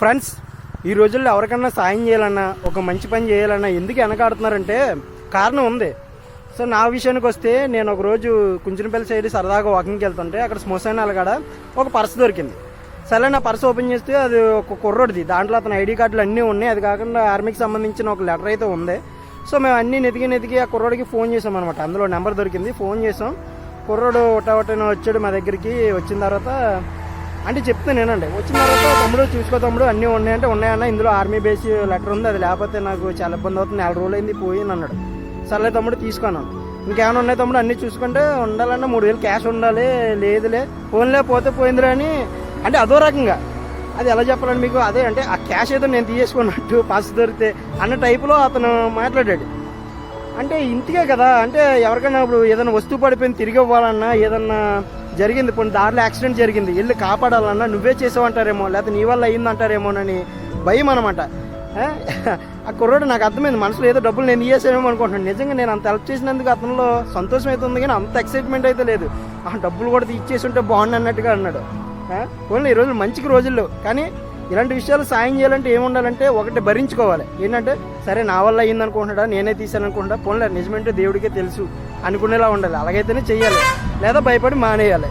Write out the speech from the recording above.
Friends ఈ రోజుల్లో ఎవరికన్నా సాయం చేయాలన్నా ఒక మంచి పని చేయాలన్నా ఎందుకు వెనకాడుతున్నారంటే కారణం ఉంది. సో నా విషయానికి వస్తే నేను ఒక రోజు కుంచినపల్లి సైడ్ సరదాగా వాకింగ్కి వెళ్తుంటే అక్కడ శ్మశానాల కాడ ఒక పర్స్ దొరికింది. సరే నా పర్స్ ఓపెన్ చేస్తే అది ఒక కుర్రోడిది. దాంట్లో అతని ఐడి కార్డులు అన్నీ ఉన్నాయి. అది కాకుండా ఆర్మీకి సంబంధించిన ఒక లెటర్ అయితే ఉంది. సో మేము అన్నీ నెతికి నెతికి ఆ కుర్రోడికి ఫోన్ చేసాం అనమాట అందులో నెంబర్ దొరికింది. ఫోన్ చేసాం. కుర్రోడు ఒకటొకటిన వచ్చాడు మా దగ్గరికి. వచ్చిన తర్వాత అంటే చెప్తే నేనండి. వచ్చిన తర్వాత తమ్ముడు చూసుకో తమ్ముడు అన్నీ ఉన్నాయంటే ఉన్నాయన్న ఇందులో ఆర్మీ బేస్ లెటర్ ఉంది అది లేకపోతే నాకు చాలా ఇబ్బంది అవుతుంది నెల రోజులు అయింది పోయింది అన్నాడు. సర్లే తమ్ముడు తీసుకున్నాను ఇంకేమైనా ఉన్నాయి తమ్ముడు అన్నీ చూసుకుంటే ఉండాలన్నా మూడు వేలు క్యాష్ ఉండాలి లేదులే. ఫోన్లే పోతే పోయిందిరా అని. అంటే అదో రకంగా. అది ఎలా చెప్పాలండి మీకు? అదే అంటే ఆ క్యాష్ ఏదో నేను తీసేసుకున్నట్టు పాస్ దొరికితే అన్న టైపులో అతను మాట్లాడాడు. అంటే ఇంటికే కదా అంటే ఎవరికైనా ఇప్పుడు ఏదైనా వస్తువు పడిపోయింది తిరిగి ఇవ్వాలన్నా ఏదన్నా జరిగింది. పోనీ దారిలో యాక్సిడెంట్ జరిగింది. వెళ్ళి కాపాడాలన్నా నువ్వే చేసావంటారేమో లేకపోతే నీ వల్ల అయిందంటారేమోనని భయం అనమాట ఆ కుర్రోడు నాకు అర్థమైంది. మనసులో ఏదో డబ్బులు నేను ఇయ్యేసానేమో అనుకుంటున్నాను నిజంగా నేను అంత హెల్ప్ చేసినందుకు అతనిలో సంతోషం అయితే ఉంది కానీ అంత ఎక్సైట్మెంట్ అయితే లేదు. ఆ డబ్బులు కూడా ఇచ్చేసి ఉంటే బాగుండు అన్నట్టుగా అన్నాడు. ఓన్లీ ఈ రోజులు మంచికి రోజుల్లో కానీ ఇలాంటి విషయాలు సాయం చేయాలంటే ఏముండాలంటే ఒకటి భరించుకోవాలి. ఏంటంటే సరే నా వల్ల అయ్యింది అనుకుంటున్నాడా నేనే తీసాను అనుకుంటా పోన్లే నిజమంటే దేవుడికే తెలుసు. అనుకునేలా ఉండాలి. అలాగైతేనే చేయాలి లేదా భయపడి మానేయాలి.